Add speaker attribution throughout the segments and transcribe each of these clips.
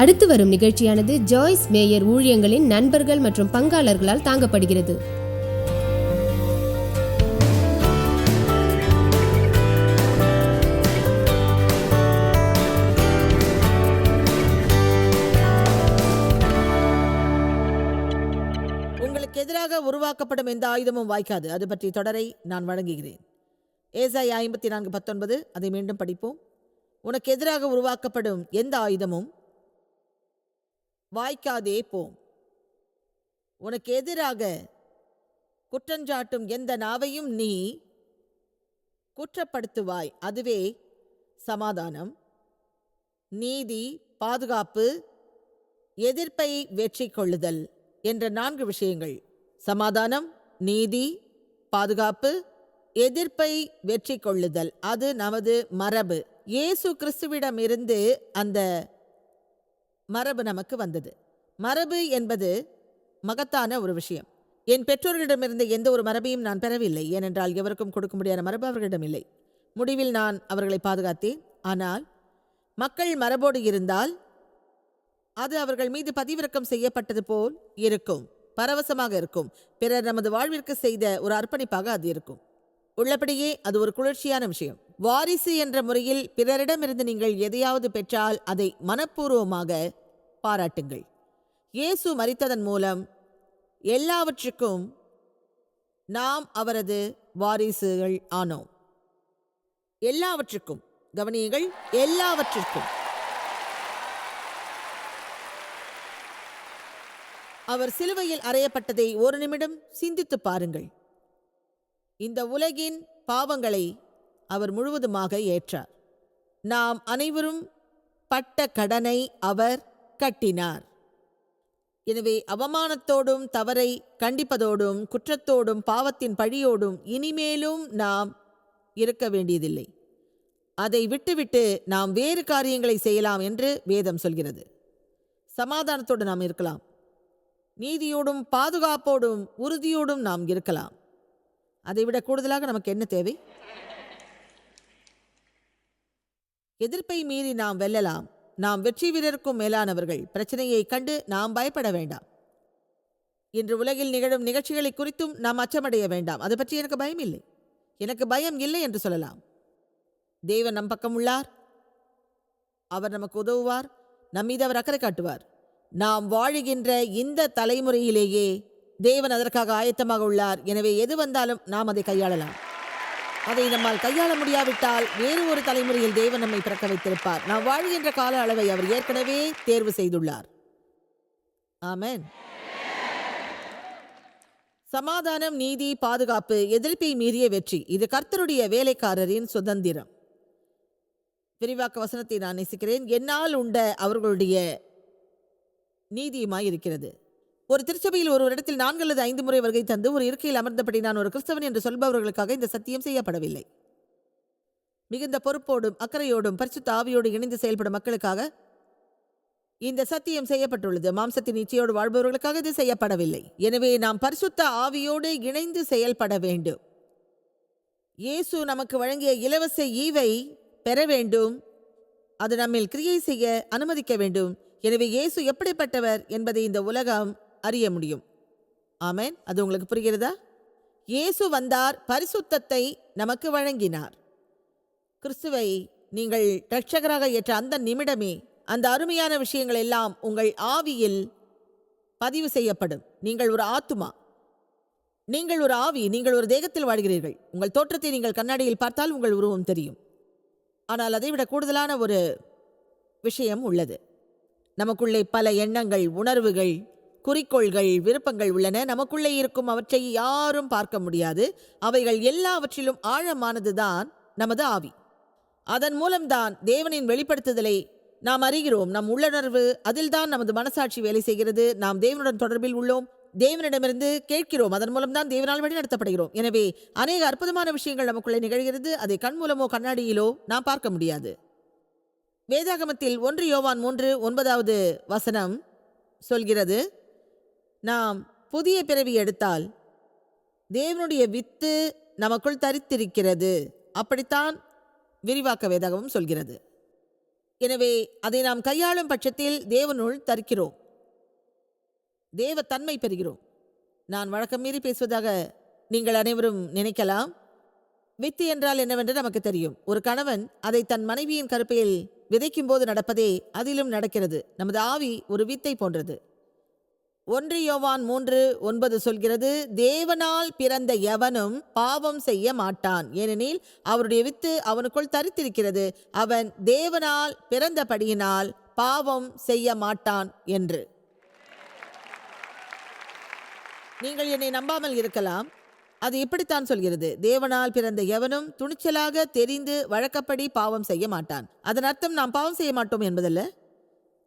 Speaker 1: அடுத்து வரும் நிகழ்ச்சியானது ஜாய்ஸ் மேயர் ஊழியங்களின் நண்பர்கள் மற்றும் பங்காளர்களால் தாங்கப்படுகிறது.
Speaker 2: உங்களுக்கு எதிராக உருவாக்கப்படும் எந்த ஆயுதமும் வாய்க்காது. அது பற்றிய தொடரை நான் வழங்குகிறேன். ஏசாய் ஐம்பத்தி நான்கு பத்தொன்பது அதை மீண்டும் படிப்போம். உனக்கு எதிராக உருவாக்கப்படும் எந்த ஆயுதமும் வாய்க்காதே போம் உனக்கு எதிராக குற்றஞ்சாட்டும் எந்த நாவையும் நீ குற்றப்படுத்துவாய். அதுவே சமாதானம். நீதி பாதுகாப்பு எதிர்ப்பை வெற்றி கொள்ளுதல் என்ற நான்கு விஷயங்கள். சமாதானம் நீதி பாதுகாப்பு எதிர்ப்பை வெற்றி கொள்ளுதல் அது நமது மரபு. இயேசு கிறிஸ்துவிடமிருந்து அந்த மரபு நமக்கு வந்தது. மரபு என்பது மகத்தான ஒரு விஷயம். என் பெற்றோர்களிடமிருந்து எந்த ஒரு மரபையும் நான் பெறவில்லை. ஏனென்றால் எவருக்கும் கொடுக்க முடியாத மரபு அவர்களிடம் இல்லை முடிவில் நான் அவர்களை பாதுகாத்தேன். ஆனால் மக்கள் மரபோடு இருந்தால் அது அவர்கள் மீது பதிவிறக்கம் செய்யப்பட்டது போல் இருக்கும். பரவசமாக இருக்கும். பிறர் நமது வாழ்விற்கு செய்த ஒரு அர்ப்பணிப்பாக அது இருக்கும். உள்ளபடியே அது ஒரு குளிர்ச்சியான விஷயம். வாரிசு என்ற முறையில் பிறரிடமிருந்து நீங்கள் எதையாவது பெற்றால் அதை மனப்பூர்வமாக பாராட்டுங்கள். இயேசு மறித்ததன் மூலம் எல்லாவற்றுக்கும் நாம் அவரது வாரிசுகள் ஆனோம். எல்லாவற்றுக்கும் கவனியுங்கள் எல்லாவற்றிற்கும். அவர் சிலுவையில் அறையப்பட்டதை ஒரு நிமிடம் சிந்தித்துப் பாருங்கள். இந்த உலகின் பாவங்களை அவர் முழுவதுமாக ஏற்றார். நாம் அனைவரும் பட்ட கடனை அவர் கட்டினார். எனவே அவமானத்தோடும் தவறை கண்டிப்பதோடும் குற்றத்தோடும் பாவத்தின் பழியோடும் இனிமேலும் நாம் இருக்க வேண்டியதில்லை. அதை விட்டுவிட்டு நாம் வேறு காரியங்களை செய்யலாம் என்று வேதம் சொல்கிறது. சமாதானத்தோடு நாம் இருக்கலாம். நீதியோடும் பாதுகாப்போடும் உறுதியோடும் நாம் இருக்கலாம். அதைவிட கூடுதலாக நமக்கு என்ன தேவை? எதிர்ப்பை மீறி நாம் வெல்லலாம். நாம் வெற்றி வீரருக்கும் மேலானவர்கள். பிரச்சனையை கண்டு நாம் பயப்பட வேண்டாம். இன்று உலகில் நிகழும் நிகழ்ச்சிகளை குறித்தும் நாம் அச்சமடைய வேண்டாம். அது பற்றி எனக்கு பயம் இல்லை எனக்கு பயம் இல்லை என்று சொல்லலாம். தேவன் நம் பக்கம் உள்ளார். அவர் நமக்கு உதவுவார். நம்மீது அவர் அக்கறை காட்டுவார். நாம் வாழுகின்ற இந்த தலைமுறையிலேயே தேவன் அதற்காக ஆயத்தமாக உள்ளார். எனவே எது வந்தாலும் நாம் அதை கையாளலாம். அதை நம்மால் கையாள முடியாவிட்டால் வேறு ஒரு தலைமுறையில் தேவன் நம்மை பிறக்க வைத்திருப்பார். நாம் வாழ்கின்ற கால அளவை அவர் ஏற்கனவே தேர்வு செய்துள்ளார். ஆமென். சமாதானம் நீதி பாதுகாப்பு எதிர்ப்பை மீறிய வெற்றி. இது கர்த்தருடைய வேலைக்காரரின் சுதந்திரம். விரிவாக்க வசனத்தை நான் நேசிக்கிறேன். என்னால் உண்ட அவர்களுடைய நீதியுமாய் இருக்கிறது. ஒரு திருச்சபையில் ஒரு இடத்தில் நான்கு அல்லது ஐந்து முறை வருகை தந்து ஒரு இருக்கையில் அமர்ந்தபடி நான் ஒரு கிறிஸ்தவன் என்று சொல்பவர்களுக்காக இந்த சத்தியம் செய்யப்படவில்லை. மிகுந்த பொறுப்போடும் அக்கறையோடும் பரிசுத்த ஆவியோடு இணைந்து செயல்படும் மக்களுக்காக இந்த சத்தியம் செய்யப்பட்டுள்ளது. மாம்சத்தின் இச்சையோடு வாழ்பவர்களுக்காக இது செய்யப்படவில்லை. எனவே நாம் பரிசுத்த ஆவியோடு இணைந்து செயல்பட வேண்டும். இயேசு நமக்கு வழங்கிய இலவச ஈவை பெற வேண்டும். அது நம்மில் கிரியை செய்ய அனுமதிக்க வேண்டும். எனவே இயேசு எப்படிப்பட்டவர் என்பதை இந்த உலகம் அறிய முடியும். ஆமேன். அது உங்களுக்கு புரிகிறதா? இயேசு வந்தார் பரிசுத்தத்தை நமக்கு வழங்கினார். கிறிஸ்துவை நீங்கள் ரட்சகராக ஏற்ற அந்த நிமிடமே அந்த அருமையான விஷயங்கள் எல்லாம் உங்கள் ஆவியில் பதிவு செய்யப்படும். நீங்கள் ஒரு ஆத்துமா? நீங்கள் ஒரு ஆவி நீங்கள் ஒரு தேகத்தில் வாழ்கிறீர்கள். உங்கள் தோற்றத்தை நீங்கள் கண்ணாடியில் பார்த்தால் உங்கள் உருவம் தெரியும். ஆனால் அதைவிட கூடுதலான ஒரு விஷயம் உள்ளது. நமக்குள்ளே பல எண்ணங்கள் உணர்வுகள் குறிக்கோள்கள் விருப்பங்கள் உள்ளன. நமக்குள்ளே இருக்கும் அவற்றை யாரும் பார்க்க முடியாது. அவைகள் எல்லாவற்றிலும் ஆழமானதுதான் நமது ஆவி. அதன் மூலம்தான் தேவனின் வெளிப்படுத்துதலை நாம் அறிகிறோம். நம் உள்ளுணர்வு அதில்தான் நமது மனசாட்சி வேலை செய்கிறது. நாம் தேவனுடன் தொடர்பில் உள்ளோம். தேவனிடமிருந்து கேட்கிறோம். அதன் மூலம்தான் தேவனால் வழிநடத்தப்படுகிறோம். எனவே அநேக அற்புதமான விஷயங்கள் நமக்குள்ளே நிகழ்கிறது. அதை கண் மூலமோ கண்ணாடியிலோ நாம் பார்க்க முடியாது. வேதாகமத்தில் ஒன்று யோவான் மூன்று ஒன்பதாவது வசனம் சொல்கிறது நாம் புதிய பிறவி எடுத்தால் தேவனுடைய வித்து நமக்குள் தரித்திருக்கிறது. அப்படித்தான் விரிவாக்க வேதகமும் சொல்கிறது. எனவே அதை நாம் கையாளும் பட்சத்தில் தேவனுள் தரிக்கிறோம். தேவ தன்மை பெறுகிறோம். நான் வழக்கம் மீறி பேசுவதாக நீங்கள் அனைவரும் நினைக்கலாம். வித்து என்றால் என்னவென்று நமக்கு தெரியும். ஒரு கணவன் அதை தன் மனைவியின் கருப்பையில் விதைக்கும் போது நடப்பதே அதிலும் நடக்கிறது. நமது ஆவி ஒரு வித்தை போன்றது. ஒன்று யோவான் மூன்று ஒன்பது சொல்கிறது தேவனால் பிறந்த எவனும் பாவம் செய்ய மாட்டான். ஏனெனில் அவருடைய வித்து அவனுக்குள் தரித்திருக்கிறது. அவன் தேவனால் பிறந்தபடியினால் பாவம் செய்ய மாட்டான் என்று. நீங்கள் என்னை நம்பாமல் இருக்கலாம். அது இப்படித்தான் சொல்கிறது தேவனால் பிறந்த எவனும் துணிச்சலாக தெரிந்து வழக்கப்படி பாவம் செய்ய மாட்டான். அதன் அர்த்தம் நாம் பாவம் செய்ய மாட்டோம் என்பதல்ல.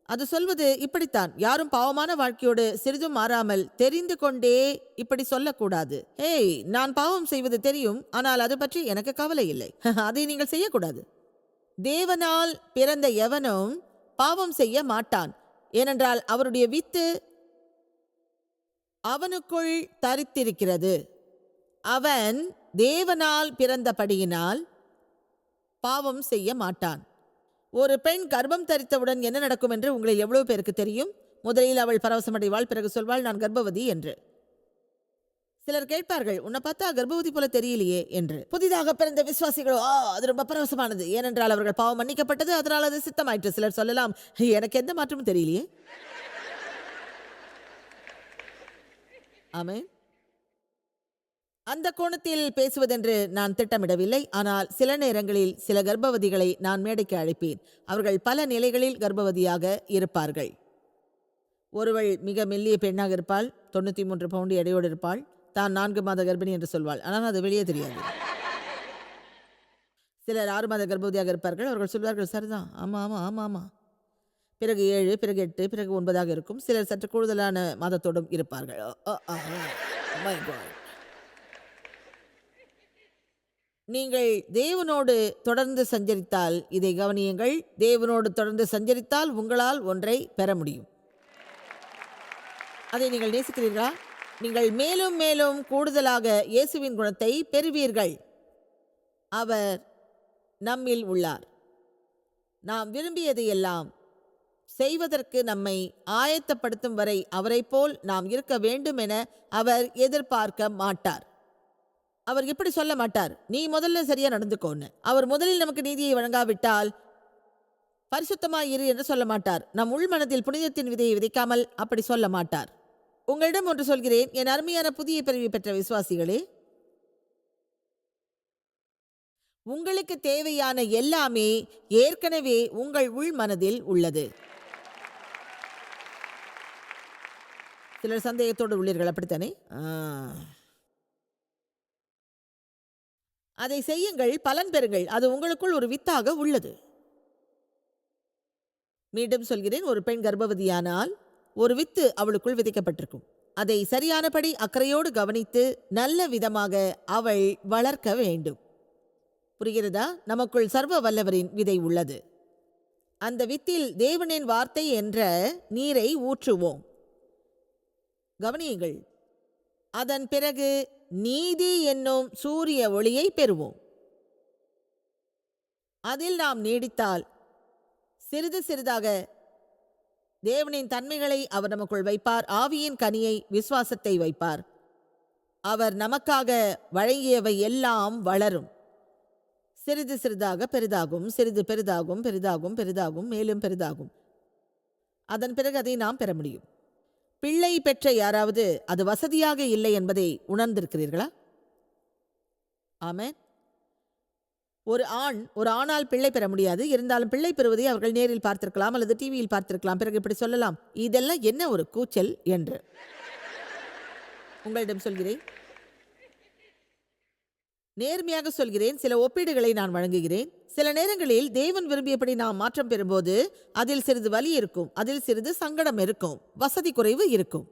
Speaker 2: அது சொல்வது இப்படித்தான். யாரும் பாவமான வாழ்க்கையோடு சிறிதும் மாறாமல் தெரிந்து கொண்டே இப்படி சொல்லக்கூடாது. ஏய் நான் பாவம் செய்வது தெரியும் ஆனால் அது பற்றி எனக்கு கவலை இல்லை. அதை நீங்கள் செய்யக்கூடாது. தேவனால் பிறந்த எவனும் பாவம் செய்ய மாட்டான். ஏனென்றால் அவருடைய வித்து அவனுக்குள் தரித்திருக்கிறது. அவன் தேவனால் பிறந்தபடியினால் பாவம் செய்ய மாட்டான். ஒரு பெண் கர்ப்பம் தரித்தவுடன் என்ன நடக்கும் என்று உங்களில் எவ்வளவு பேருக்கு தெரியும்? முதலில் அவள் பரவசமடைவாள் பிறகு சொல்வாள் நான் கர்ப்பவதி என்று. சிலர் கேட்பார்கள் உன்னை பார்த்தா கர்ப்பவதி போல தெரியலையே என்று. புதிதாக பிறந்த விசுவாசிகளோ ஆ அது ரொம்ப பரவசமானது. ஏனென்றால் அவர்கள் பாவம் மன்னிக்கப்பட்டது அதனால் அது சித்தமாயிற்று. சிலர் சொல்லலாம் எனக்கு எந்த மாற்றமும் தெரியலையே. ஆமே அந்த கோணத்தில் பேசுவதென்று நான் திட்டமிடவில்லை ஆனால் சில நேரங்களில் சில கர்ப்பவதிகளை நான் மேடைக்கு அழைப்பேன் அவர்கள் பல நிலைகளில் கர்ப்பவதியாக இருப்பார்கள் ஒருவள் மிக மெல்லிய பெண்ணாக இருப்பாள் தொண்ணூற்றி மூன்று பவுண்டு எடையோடு இருப்பாள் தான் நான்கு மாத கர்ப்பிணி என்று சொல்வாள் ஆனால் அது வெளியே தெரியாது சிலர் ஆறு மாத கர்ப்பவதியாக இருப்பார்கள் அவர்கள் சொல்வார்கள் சரிதான் ஆமாம் ஆமாம் ஆமாம் ஆமாம் பிறகு ஏழு பிறகு எட்டு பிறகு ஒன்பதாக இருக்கும் சிலர் சற்று கூடுதலான மாதத்தோடும் இருப்பார்கள் நீங்கள் தேவனோடு தொடர்ந்து சஞ்சரித்தால் இதை கவனியுங்கள் தேவனோடு தொடர்ந்து சஞ்சரித்தால் உங்களால் ஒன்றை பெற முடியும். அதை நீங்கள் நேசிக்கிறீர்களா? நீங்கள் மேலும் மேலும் கூடுதலாக இயேசுவின் குணத்தை பெறுவீர்கள். அவர் நம்மில் உள்ளார். நாம் விரும்பியதையெல்லாம் செய்வதற்கு நம்மை ஆயத்தப்படுத்தும் வரை அவரைப் போல் நாம் இருக்க வேண்டும் என அவர் எதிர்பார்க்க மாட்டார். அவர் இப்படி சொல்ல மாட்டார். நீ முதல்ல சரியா நடந்துக்கோன்னு. அவர் முதலில் நமக்கு நீதியை வழங்காவிட்டால் பரிசுத்தமாய் இரு என்று சொல்ல மாட்டார். நம் உள்மனத்தில் புனிதத்தின் விதையை விதைக்காமல் அப்படி சொல்ல மாட்டார். உங்களிடம் ஒன்று சொல்கிறேன். என் அருமையான புதிய பிறவி பெற்ற விசுவாசிகளே உங்களுக்கு தேவையான எல்லாமே ஏற்கனவே உங்கள் உள் மனதில் உள்ளது. சிலர் சந்தேகத்தோடு உள்ளீர்கள். அப்படித்தானே? அதை செய்யுங்கள் பலன் பெறுங்கள். அது உங்களுக்குள் ஒரு வித்தாக உள்ளது. மீண்டும் சொல்கிறேன் ஒரு பெண் கர்ப்பவதியானால் ஒரு வித்து அவளுக்குள் விதைக்கப்பட்டிருக்கும். அதை சரியானபடி அக்கறையோடு கவனித்து நல்ல விதமாக அவள் வளர்க்க வேண்டும். புரிகிறதா? நமக்குள் சர்வ வல்லவரின் விதை உள்ளது. அந்த வித்தில் தேவனின் வார்த்தை என்ற நீரை ஊற்றுவோம். கவனியுங்கள் அதன் பிறகு நீதி என்னும் சூரிய ஒளியை பெறுவோம். அதில் நாம் நீடித்தால் சிறிது சிறிதாக தேவனின் தன்மைகளை அவர் நமக்குள் வைப்பார் ஆவியின் கனியை விசுவாசத்தை வைப்பார். அவர் நமக்காக வழங்கியவை எல்லாம் வளரும். சிறிது சிறிதாக பெரிதாகும் சிறிது பெரிதாகும் பெரிதாகும் பெரிதாகும் மேலும் பெரிதாகும். அதன் பிறகு அதை நாம் பெற முடியும். பிள்ளை பெற்ற யாராவது அது வசதியாக இல்லை என்பதை உணர்ந்திருக்கிறீர்களா? ஆமென். ஒரு ஆண் ஒரு ஆணால் பிள்ளை பெற முடியாது. இருந்தாலும் பிள்ளை பெறுவதை அவர்கள் நேரில் பார்த்திருக்கலாம் அல்லது டிவியில் பார்த்திருக்கலாம். பிறகு இப்படி சொல்லலாம். இதெல்லாம் என்ன ஒரு கூச்சல் என்று உங்களிடம் சொல்கிறேன். நேர்மையாக சொல்கிறேன். சில ஒப்பீடுகளை நான் வழங்குகிறேன். சில நேரங்களில் தேவன் விரும்பியபடி நாம் மாற்றம் பெறும்போது அதில் சிறிது வலி இருக்கும். அதில் சிறிது சங்கடம் இருக்கும். வசதி குறைவு இருக்கும்.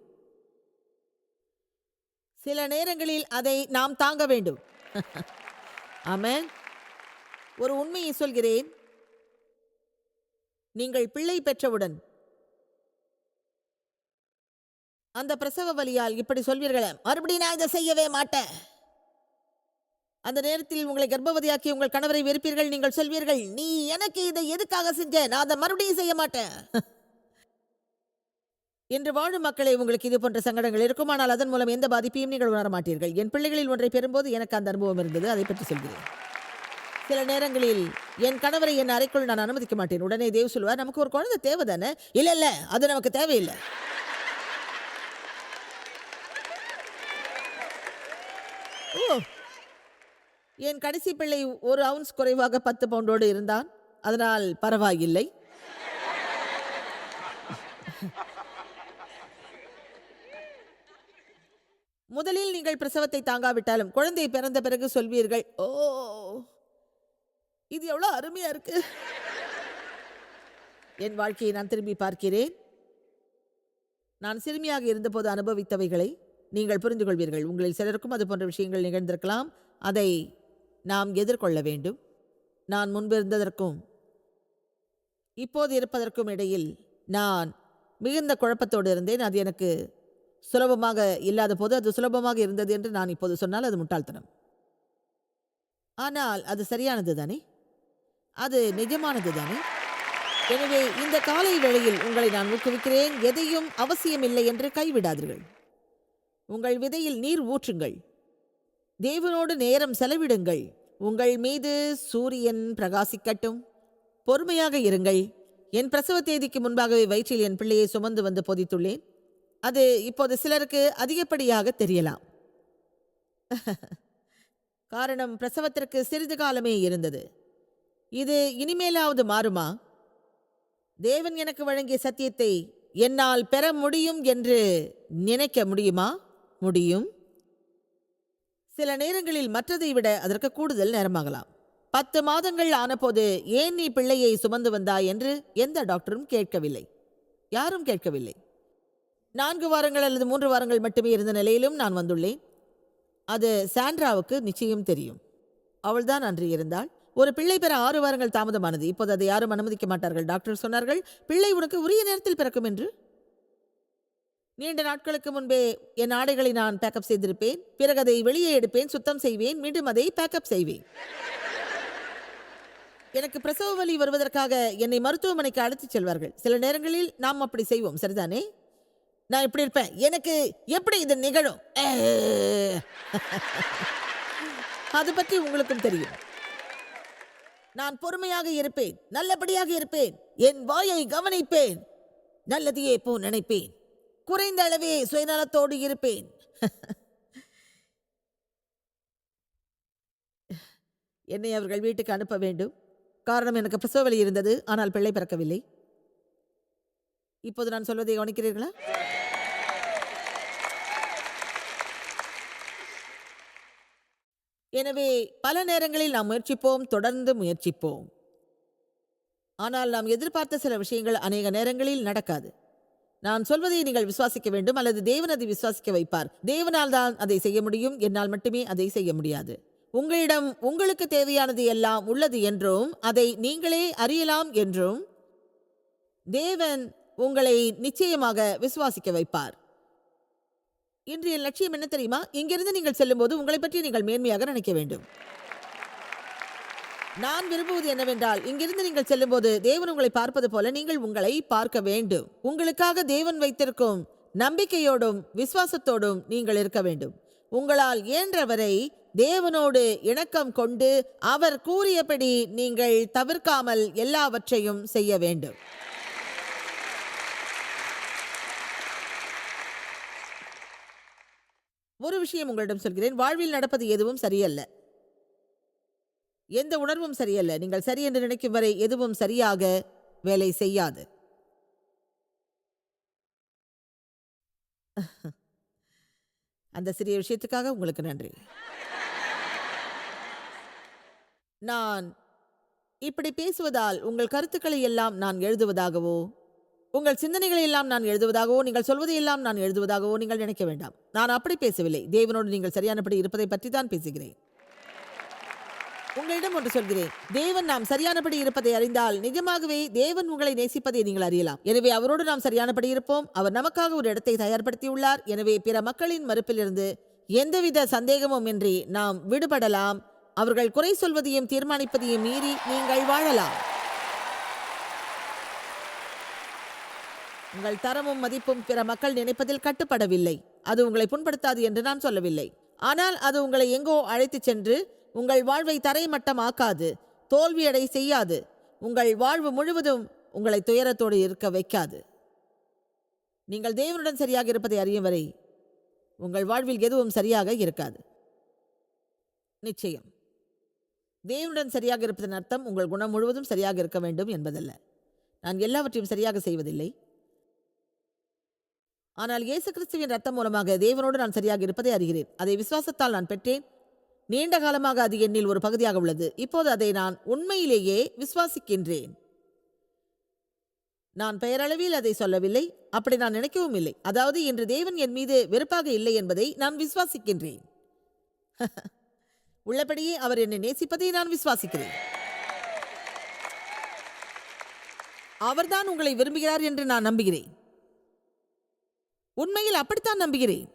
Speaker 2: சில நேரங்களில் அதை நாம் தாங்க வேண்டும். ஆமென். ஒரு உண்மையை சொல்கிறேன். நீங்கள் பிள்ளை பெற்றவுடன் அந்த பிரசவ வலியால் இப்படி சொல்வீர்களே மறுபடியும் நான் இதை செய்யவே மாட்டேன். அந்த நேரத்தில் உங்களை கர்ப்பவதியாக்கி உங்கள் கணவரை வெறுப்பீர்கள் நீங்கள் சொல்வீர்கள் நீ எனக்கு இதை எதுக்காக செஞ்ச? நான் அதை மறுபடியும் செய்ய மாட்டேன். என்று வாழும் மக்களை உங்களுக்கு இது போன்ற சங்கடங்கள் இருக்கும் ஆனால் அதன் மூலம் எந்த பாதிப்பையும் நீங்கள் உணர மாட்டீர்கள். என் பிள்ளைகளில் ஒன்றை பெறும்போது எனக்கு அந்த அனுபவம் இருந்தது அதை பற்றி சொல்கிறேன். சில நேரங்களில் என் கணவரை என் அறைக்குள் நான் அனுமதிக்க மாட்டேன். உடனே தேவ் சொல்வார் நமக்கு ஒரு குழந்தை தேவை தானே இல்லை இல்லை அது நமக்கு தேவையில்லை ஓ என் கடைசி பிள்ளை ஒரு அவுன்ஸ் குறைவாக பத்து பவுண்டோடு இருந்தான். அதனால் பரவாயில்லை. முதலில் நீங்கள் பிரசவத்தை தாங்காவிட்டாலும் குழந்தை பிறந்த பிறகு சொல்வீர்கள் ஓ இது எவ்வளோ அருமையா இருக்கு. என் வாழ்க்கையை நான் திரும்பி பார்க்கிறேன். நான் சிறுமியாக இருந்தபோது அனுபவித்தவைகளை நீங்கள் புரிந்து கொள்வீர்கள் உங்களில் சிலருக்கும் அது போன்ற விஷயங்கள் நிகழ்ந்திருக்கலாம். அதை நாம் எதிர்கொள்ள வேண்டும். நான் முன்பு இருந்ததற்கும் இப்போது இருப்பதற்கும் இடையில் நான் மிகுந்த குழப்பத்தோடு இருந்தேன். அது எனக்கு சுலபமாக இல்லாத போது அது சுலபமாக இருந்தது என்று நான் இப்போது சொன்னால் அது முட்டாள்தனம். ஆனால் அது சரியானது தானே? அது நிஜமானது தானே? எனவே இந்த காலை வேளையில் உங்களை நான் ஊக்குவிக்கிறேன். எதையும் அவசியமில்லை என்று கைவிடாதீர்கள். உங்கள் விதையில் நீர் ஊற்றுங்கள். தேவனோடு நேரம் செலவிடுங்கள். உங்கள் மீது சூரியன் பிரகாசிக்கட்டும். பொறுமையாக இருங்கள். என் பிரசவ தேதிக்கு முன்பாகவே வயிற்றில் என் பிள்ளையை சுமந்து வந்து பொதித்துள்ளேன். அது இப்போது சிலருக்கு அதிகப்படியாக தெரியலாம். காரணம் பிரசவத்திற்கு சிறிது காலமே இருந்தது. இது இனிமேலாவது மாறுமா? தேவன் எனக்கு வழங்கிய சத்தியத்தை என்னால் பெற முடியும் என்று நினைக்க முடியுமா? முடியும். சில நேரங்களில் மற்றதை விட அதற்கு கூடுதல் நேரமாகலாம். பத்து மாதங்கள் ஆனபோது ஏன் நீ பிள்ளையை சுமந்து வந்தாய் என்று எந்த டாக்டரும் கேட்கவில்லை. யாரும் கேட்கவில்லை. நான்கு வாரங்கள் அல்லது மூன்று வாரங்கள் மட்டுமே இருந்த நிலையிலும் நான் வந்துள்ளேன். அது சாண்ட்ராவுக்கு நிச்சயம் தெரியும். அவள்தான் அன்று இருந்தாள். ஒரு பிள்ளை பெற ஆறு வாரங்கள் தாமதமானது. இப்போது அதை யாரும் அனுமதிக்க மாட்டார்கள். டாக்டர் சொன்னார்கள் பிள்ளை உனக்கு உரிய நேரத்தில் பிறக்கும் என்று. நீண்ட நாட்களுக்கு முன்பே என் ஆடைகளை நான் பேக்கப் செய்திருப்பேன். பிறகு அதை வெளியே எடுப்பேன் சுத்தம் செய்வேன் மீண்டும் அதை பேக்கப் செய்வேன். எனக்கு பிரசவ வலி வருவதற்காக என்னை மருத்துவமனைக்கு அழைத்துச் செல்வார்கள். சில நேரங்களில் நாம் அப்படி செய்வோம் சரிதானே? நான் இப்படி இருப்பேன். எனக்கு எப்படி இது நிகழும்? அது பற்றி உங்களுக்கும் தெரியும். நான் பொறுமையாக இருப்பேன் நல்லபடியாக இருப்பேன். என் வாயை கவனிப்பேன். நல்லதையே போ நினைப்பேன். குறைந்த அளவே சுயநலத்தோடு இருப்பேன். என்னை அவர்கள் வீட்டுக்கு அனுப்ப வேண்டும். காரணம் எனக்கு பிரசவ வலி இருந்தது ஆனால் பிள்ளை பிறக்கவில்லை. இப்போது நான் சொல்வதை கவனிக்கிறீர்களா? எனவே பல நேரங்களில் நாம் முயற்சிப்போம் தொடர்ந்து முயற்சிப்போம். ஆனால் நாம் எதிர்பார்த்த சில விஷயங்கள் அநேக நேரங்களில் நடக்காது. நான் சொல்வதை நீங்கள் விசுவாசிக்க வேண்டும் அல்லது தேவன் அதை விசுவாசிக்க வைப்பார். தேவனால் தான் அதை செய்ய முடியும் என்னால் மட்டுமே அதை செய்ய முடியாது. உங்களிடம் உங்களுக்கு தேவையானது எல்லாம் உள்ளது என்றும் அதை நீங்களே அறியலாம் என்றும் தேவன் உங்களை நிச்சயமாக விசுவாசிக்க வைப்பார். இன்றைய லட்சியம் என்ன தெரியுமா? இங்கிருந்து நீங்கள் செல்லும்போது உங்களை பற்றி நீங்கள் மேன்மையாக நினைக்க வேண்டும். நான் விரும்புவது என்னவென்றால் இங்கிருந்து நீங்கள் செல்லும்போது தேவன் உங்களை பார்ப்பது போல நீங்கள் உங்களை பார்க்க வேண்டும். உங்களுக்காக தேவன் வைத்திருக்கும் நம்பிக்கையோடும் விசுவாசத்தோடும் நீங்கள் இருக்க வேண்டும். உங்களால் இயன்றவரை தேவனோடு இணக்கம் கொண்டு அவர் கூறியபடி நீங்கள் தவிர்க்காமல் எல்லாவற்றையும் செய்ய வேண்டும். ஒரு விஷயம் உங்களிடம் சொல்கிறேன். வாழ்வில் நடப்பது எதுவும் சரியல்ல. எந்த உணர்வும் சரியல்ல. நீங்கள் சரி என்று நினைக்கும் வரை எதுவும் சரியாக வேலை செய்யாது. அந்த சிறிய விஷயத்துக்காக உங்களுக்கு நன்றி. நான் இப்படி பேசுவதால் உங்கள் கருத்துக்களை எல்லாம் நான் எழுதுவதாகவோ உங்கள் சிந்தனைகளை எல்லாம் நான் எழுதுவதாகவோ நீங்கள் சொல்வதை எல்லாம் நான் எழுதுவதாகவோ நீங்கள் நினைக்க வேண்டாம். நான் அப்படி பேசவில்லை. தேவனோடு நீங்கள் சரியானபடி இருப்பதை பற்றி தான் பேசுகிறேன். உங்களிடம் ஒன்று சொல்கிறேன். தேவன் நாம் சரியானபடி இருப்பதை அறிந்தால் நிஜமாகவே தேவன் உங்களை நேசிப்பதை நீங்கள் அறியலாம். எனவே அவரோடு நாம் சரியானபடி இருப்போம். அவர் நமக்காக ஒரு இடத்தை தயார்படுத்தியுள்ளார். எனவே பிற மக்களின் மறுப்பிலிருந்து எந்தவித சந்தேகமும் இன்றி நாம் விடுபடலாம். அவர்கள் குறை சொல்வதையும் தீர்மானிப்பதையும் மீறி நீங்கள் வாழலாம். உங்கள் தரமும் மதிப்பும் பிற மக்கள் நினைப்பதில் கட்டுப்படவில்லை. அது உங்களை புண்படுத்தாது என்று நான் சொல்லவில்லை. ஆனால் அது உங்களை எங்கோ அழைத்துச் சென்று உங்கள் வாழ்வை தரைமட்டமாக்காது தோல்வியடை செய்யாது. உங்கள் வாழ்வு முழுவதும் உங்களை துயரத்தோடு இருக்க வைக்காது. நீங்கள் தேவனுடன் சரியாக இருப்பதை அறியும் வரை உங்கள் வாழ்வில் எதுவும் சரியாக இருக்காது. நிச்சயம். தேவனுடன் சரியாக இருப்பதன் அர்த்தம் உங்கள் குணம் முழுவதும் சரியாக இருக்க வேண்டும் என்பதல்ல. நான் எல்லாவற்றையும் சரியாக செய்வதில்லை. ஆனால் இயேசு கிறிஸ்துவின் ரத்தம் மூலமாக தேவனோடு நான் சரியாக இருப்பதை அறிகிறேன். அதை விசுவாசத்தால் நான் பெற்றேன். நீண்ட காலமாக அது என்னில் ஒரு பகுதியாக உள்ளது. இப்போது அதை நான் உண்மையிலேயே விசுவாசிக்கின்றேன். நான் பெயரளவில் அதை சொல்லவில்லை. அப்படி நான் நினைக்கவும் இல்லை. அதாவது இன்று தேவன் என் மீது வெறுப்பாக இல்லை என்பதை நான் விசுவாசிக்கின்றேன். உள்ளபடியே அவர் என்னை நேசிப்பதை நான் விசுவாசிக்கிறேன். அவர்தான் உங்களை விரும்புகிறார் என்று நான் நம்புகிறேன். உண்மையில் அப்படித்தான் நம்புகிறேன்.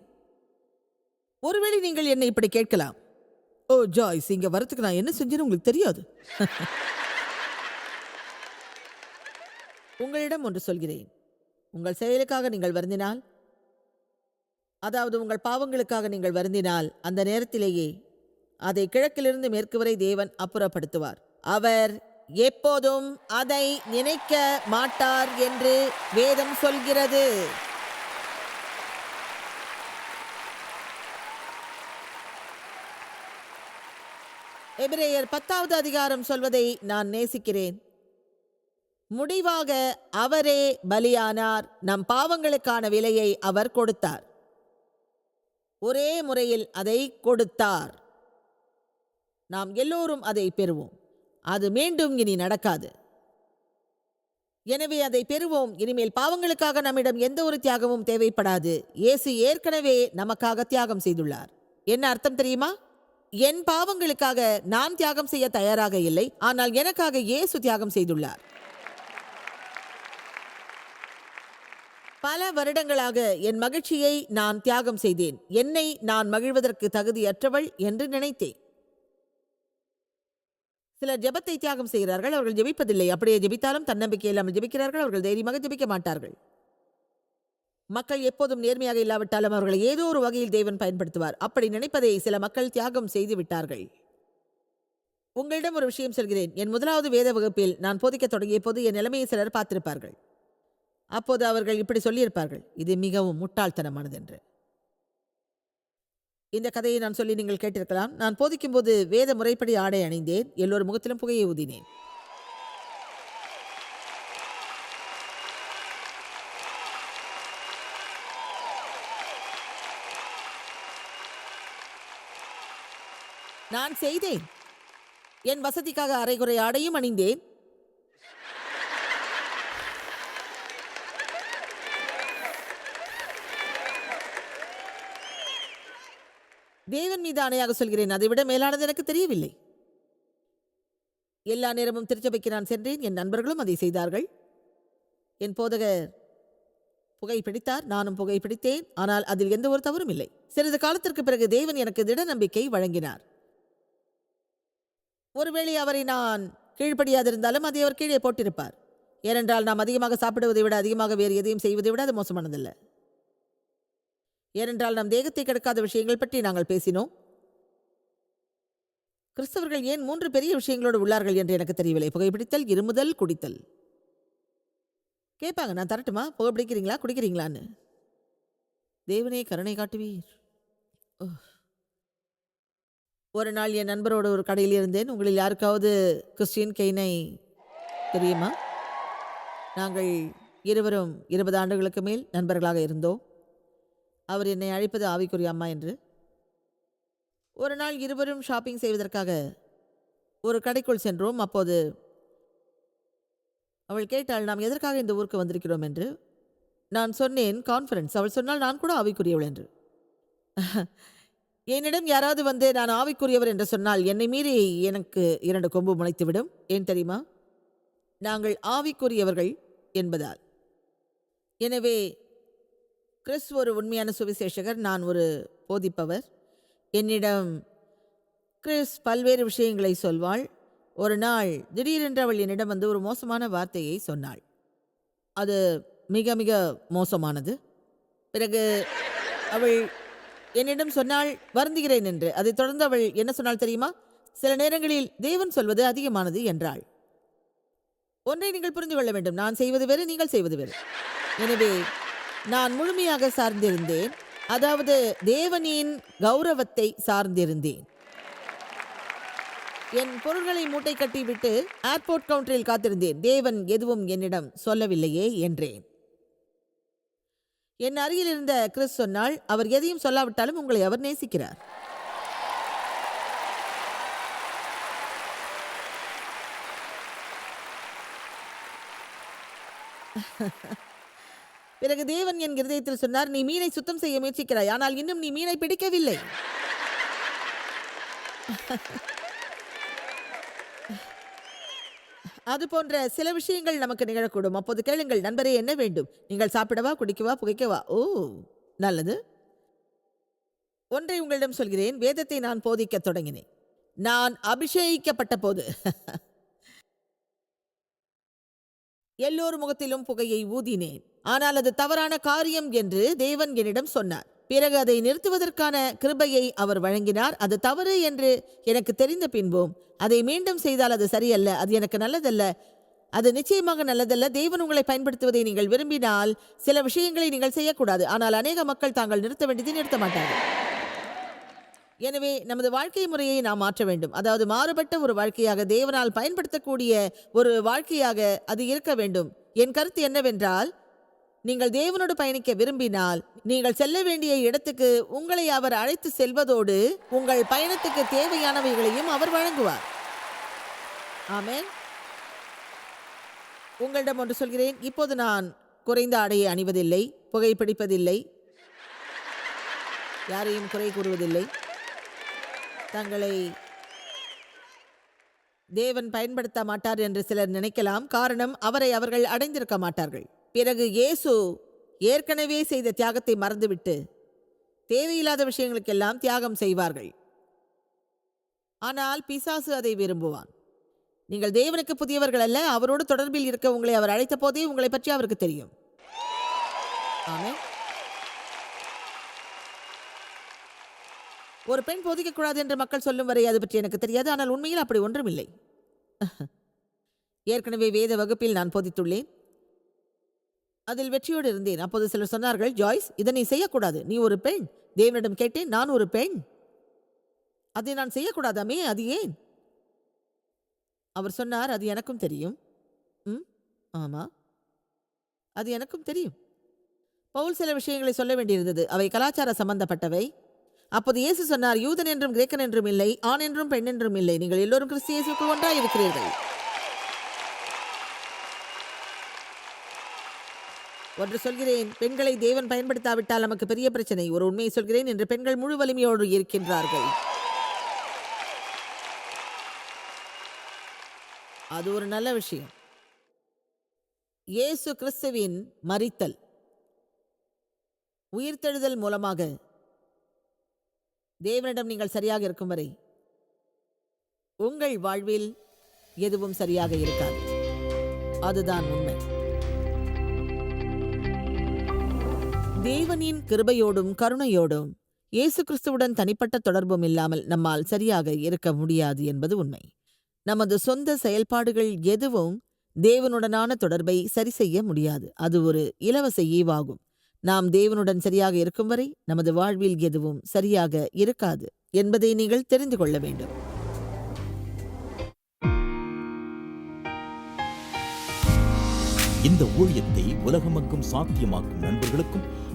Speaker 2: ஒருவேளை நீங்கள் என்னை இப்படி கேட்கலாம். ஓ ஜாய்ஸ் இங்க வரத்துக்கு நான் என்ன செஞ்சேன்னு உங்களுக்கு தெரியாது. உங்களிடம் ஒன்று சொல்கிறேன். உங்கள் செயலுக்காக நீங்கள் வருந்தினால் அதாவது உங்கள் பாவங்களுக்காக நீங்கள் வருந்தினால் அந்த நேரத்திலேயே அதை கிழக்கிலிருந்து மேற்கு வரை தேவன் அப்புறப்படுத்துவார். அவர் எப்போதும் அதை நினைக்க மாட்டார் என்று வேதம் சொல்கிறது. எபிரேயர் பத்தாவது அதிகாரம் சொல்வதை நான் நேசிக்கிறேன். முடிவாக அவரே பலியானார். நம் பாவங்களுக்கான விலையை அவர் கொடுத்தார். ஒரே முறையில் அதை கொடுத்தார். நாம் எல்லோரும் அதை பெறுவோம். அது மீண்டும் இனி நடக்காது. எனவே அதை பெறுவோம். இனிமேல் பாவங்களுக்காக நம்மிடம் எந்த ஒரு தியாகமும் தேவைப்படாது. இயேசு ஏற்கனவே நமக்காக தியாகம் செய்துள்ளார். என்ன அர்த்தம் தெரியுமா? என் பாவங்களுக்காக நான் தியாகம் செய்ய தயாராக இல்லை. ஆனால் எனக்காக இயேசு தியாகம் செய்துள்ளார். பல வருடங்களாக என் மகிழ்ச்சியை நான் தியாகம் செய்தேன். என்னை நான் மகிழ்வதற்கு தகுதியற்றவள் என்று நினைத்தேன். சிலர் ஜெபத்தை தியாகம் செய்கிறார்கள் அவர்கள் ஜெபிப்பதில்லை. அப்படியே ஜெபித்தாலும் தன்னம்பிக்கை இல்லாமல் ஜெபிக்கிறார்கள் அவர்கள் தைரியமாக ஜெபிக்க மாட்டார்கள். மக்கள் எப்போதும் நேர்மையாக இல்லாவிட்டாலும் அவர்களை ஏதோ ஒரு வகையில் தேவன் பயன்படுத்துவார். அப்படி நினைப்பதை சில மக்கள் தியாகம் செய்து விட்டார்கள். உங்களிடம் ஒரு விஷயம் சொல்கிறேன். என் முதலாவது வேத வகுப்பில் நான் போதிக்க தொடங்கிய போது என் நிலைமையை சிலர் பார்த்திருப்பார்கள். அப்போது அவர்கள் இப்படி சொல்லியிருப்பார்கள். இது மிகவும் முட்டாள்தனமானது என்று இந்த கதையை நான் சொல்லி நீங்கள் கேட்டிருக்கலாம். நான் போதிக்கும்போது வேத முறைப்படி ஆடை அணிந்தேன். எல்லோர் முகத்திலும் புகையை ஊதினேன். நான் செய்தேன். என் வசதிக்காக அரைகுறை ஆடையும் அணிந்தேன். தேவன் மீது ஆணையாக சொல்கிறேன். அதைவிட மேலானது எனக்கு தெரியவில்லை. எல்லா நேரமும் திருச்சபைக்கு நான் சென்றேன். என் நண்பர்களும் அதை செய்தார்கள். என் போதகர் புகை பிடித்தார். நானும் புகை பிடித்தேன். ஆனால் அதில் எந்த ஒரு தவறும் இல்லை. சிறிது காலத்திற்கு பிறகு தேவன் எனக்கு திட நம்பிக்கை வழங்கினார். ஒருவேளை அவரை நான் கீழ்ப்படியாதிருந்தாலும் அதை அவர் கீழே போட்டிருப்பார். ஏனென்றால் நாம் அதிகமாக சாப்பிடுவதை விட அதிகமாக வேறு எதையும் செய்வதை விட அது மோசமானதில்லை. ஏனென்றால் நம் தேகத்தை கெடுக்காத விஷயங்கள் பற்றி நாங்கள் பேசினோம். கிறிஸ்தவர்கள் ஏன் மூன்று பெரிய விஷயங்களோடு உள்ளார்கள் என்று எனக்கு தெரியவில்லை. புகைப்பிடித்தல் இருமுதல் குடித்தல். கேட்பாங்க நான் தரட்டுமா? புகைப்பிடிக்கிறீங்களா குடிக்கிறீங்களான்னு. தேவனே கருணை காட்டுவீர். ஓ. ஒரு நாள் என் நண்பரோட ஒரு கடையில் இருந்தேன். உங்களில் யாருக்காவது கிறிஸ்டியன் கெய்னை தெரியுமா? நாங்கள் இருவரும் இருபது ஆண்டுகளுக்கு மேல் நண்பர்களாக இருந்தோம். அவர் என்னை அழைப்பது ஆவிக்குரிய அம்மா என்று. ஒரு நாள் இருவரும் ஷாப்பிங் செய்வதற்காக ஒரு கடைக்குள் சென்றோம். அப்போது அவள் கேட்டாள் நாம் எதற்காக இந்த ஊருக்கு வந்திருக்கிறோம்? என்று. நான் சொன்னேன் கான்ஃபரன்ஸ் அவள் சொன்னால் நான் கூட ஆவிக்குரியவள் என்று. என்னிடம் யாராவது வந்து நான் ஆவிக்குரியவர் என்று சொன்னால் என்னை மீறி எனக்கு இரண்டு கொம்பு முளைத்துவிடும். ஏன் தெரியுமா? நாங்கள் ஆவிக்குரியவர்கள் என்பதால். எனவே கிறிஸ் ஒரு உண்மையான சுவிசேஷகர் நான் ஒரு போதிப்பவர். என்னிடம் கிறிஸ் பல்வேறு விஷயங்களை சொல்வாள். ஒரு நாள் திடீரென்று அவள் என்னிடம் வந்து ஒரு மோசமான வார்த்தையை சொன்னாள். அது மிக மிக மோசமானது. பிறகு அவள் என்னிடம் சொன்னாள் வருந்துகிறேன் என்று. அதைத் தொடர்ந்து அவள் என்ன சொன்னால் தெரியுமா? சில நேரங்களில் தேவன் சொல்வது அதிகமானது என்றாள். ஒன்றை நீங்கள் புரிந்து கொள்ள வேண்டும். நான் செய்வது வேறு நீங்கள் செய்வது வேறு. எனவே நான் முழுமையாக சார்ந்திருந்தேன். அதாவது தேவனின் கௌரவத்தை சார்ந்திருந்தேன். என் பொருள்களை மூட்டை கட்டிவிட்டு ஏர்போர்ட் கவுண்டரில் காத்திருந்தேன். தேவன் எதுவும் என்னிடம் சொல்லவில்லையே என்றேன். என் அருகில் இருந்த கிறிஸ் சொன்னால் அவர் எதையும் சொல்லாவிட்டாலும் உங்களை அவர் நேசிக்கிறார். பிறகு தேவன் என் இருதயத்தில் சொன்னார் நீ மீனை சுத்தம் செய்ய முயற்சிக்கிறாய் ஆனால் இன்னும் நீ மீனை பிடிக்கவில்லை. அது போன்ற சில விஷயங்கள் நமக்கு நிகழக்கூடும். அப்போது கேளுங்கள் நண்பரே என்ன வேண்டும்? நீங்கள் சாப்பிடவா குடிக்கவா புகைக்கவா? ஓ நல்லது. ஒன்றை உங்களிடம் சொல்கிறேன். வேதத்தை நான் போதிக்கத் தொடங்கினேன். நான் அபிஷேகிக்கப்பட்ட போது. எல்லோர் முகத்திலும் புகையை ஊதினேன். ஆனால் அது தவறான காரியம் என்று தேவன் என்னிடம் சொன்னார். பிறகு அதை நிறுத்துவதற்கான கிருபையை அவர் வழங்கினார். அது தவறு என்று எனக்கு தெரிந்த பின்பும் அதை மீண்டும் செய்தால் அது சரியல்ல அது எனக்கு நல்லதல்ல. அது நிச்சயமாக நல்லதல்ல. தெய்வன் உங்களை பயன்படுத்துவதை நீங்கள் விரும்பினால் சில விஷயங்களை நீங்கள் செய்யக்கூடாது. ஆனால் அநேக மக்கள் தாங்கள் நிறுத்த வேண்டியதை நிறுத்த மாட்டார்கள். எனவே நமது வாழ்க்கை முறையை நாம் மாற்ற வேண்டும். அதாவது மாறுபட்ட ஒரு வாழ்க்கையாக தேவனால் பயன்படுத்தக்கூடிய ஒரு வாழ்க்கையாக அது இருக்க வேண்டும். என் கருத்து என்னவென்றால் நீங்கள் தேவனோடு பயணிக்க விரும்பினால் நீங்கள் செல்ல வேண்டிய இடத்துக்கு உங்களை அவர் அழைத்து செல்வதோடு உங்கள் பயணத்துக்கு தேவையானவைகளையும் அவர் வழங்குவார். ஆமேன். உங்களிடம் ஒன்று சொல்கிறேன். இப்போது நான் குறைந்த ஆடையை அணிவதில்லை புகைப்பிடிப்பதில்லை யாரையும் குறை கூறுவதில்லை. தங்களை தேவன் பயன்படுத்த மாட்டார் என்று சிலர் நினைக்கலாம். காரணம் அவரை அவர்கள் அடைந்திருக்க மாட்டார்கள். பிறகு இயேசு ஏற்கனவே செய்த தியாகத்தை மறந்துவிட்டு தேவையில்லாத விஷயங்களுக்கெல்லாம் தியாகம் செய்வார்கள். ஆனால் பிசாசு அதை விரும்புவான். நீங்கள் தேவனுக்கு புதியவர்கள் அல்ல அவரோடு தொடர்பில் இருக்க உங்களை அவர் அழைத்த போதே உங்களை பற்றி அவருக்கு தெரியும். ஆமென். ஒரு பெண் போதிக்கக்கூடாது என்று மக்கள் சொல்லும் வரை அது பற்றி எனக்கு தெரியாது ஆனால் உண்மையில் அப்படி ஒன்றுமில்லை. ஏற்கனவே வேத வகுப்பில் நான் போதித்துள்ளேன். அதில் வெற்றியோடு இருந்தேன். அப்போது சிலர் சொன்னார்கள் ஜாய்ஸ் இதை நீ செய்யக்கூடாது. நீ ஒரு பெண். தேவனிடம் கேட்டேன் நான் ஒரு பெண். அதை நான் செய்யக்கூடாதாமே? அது ஏன்? அவர் சொன்னார் அது எனக்கும் தெரியும். ம்? ஆமா. அது எனக்கும் தெரியும். பவுல் சில விஷயங்களை சொல்ல வேண்டியிருந்தது. அவை கலாச்சார சம்பந்தப்பட்டவை. அப்போது இயேசு சொன்னார் யூதன் என்றும் கிரேக்கன் என்றும் இல்லை ஆண் என்றும் பெண் என்றும் இல்லை. நீங்கள் எல்லோரும் கிறிஸ்து இயேசுக்கு ஒன்றாக இருக்கிறீர்கள் ஒன்று சொல்கிறேன் பெண்களை தேவன் பயன்படுத்தாவிட்டால் நமக்கு பெரிய பிரச்சனை. ஒரு உண்மையை சொல்கிறேன் என்று பெண்கள் முழு வலிமையோடு இருக்கின்றார்கள். அது ஒரு நல்ல விஷயம். இயேசு கிறிஸ்துவின் மறித்தல் உயிர்த்தெழுதல் மூலமாக தேவனிடம் நீங்கள் சரியாக இருக்கும் வரை உங்கள் வாழ்வில் எதுவும் சரியாக இருக்காது. அதுதான் உண்மை. தேவனின் கிருபையோடும் கருணையோடும் இயேசு கிறிஸ்துவுடன் தனிப்பட்ட தொடர்பும் இல்லாமல் நம்மால் சரியாக இருக்க முடியாது என்பது உண்மை. நமது சொந்த செயல்பாடுகள் எதுவும் தேவனுடனான தொடர்பை சரி செய்ய முடியாது. அது ஒரு இலவச ஈவாகும். நாம் தேவனுடன் சரியாக இருக்கும் வரை நமது வாழ்வில் எதுவும் சரியாக இருக்காது என்பதை நீங்கள் தெரிந்து கொள்ள வேண்டும்.
Speaker 3: இந்த ஊழியத்தை உலகமக்கும் சாத்தியமாக்கும் நண்பர்களுக்கும்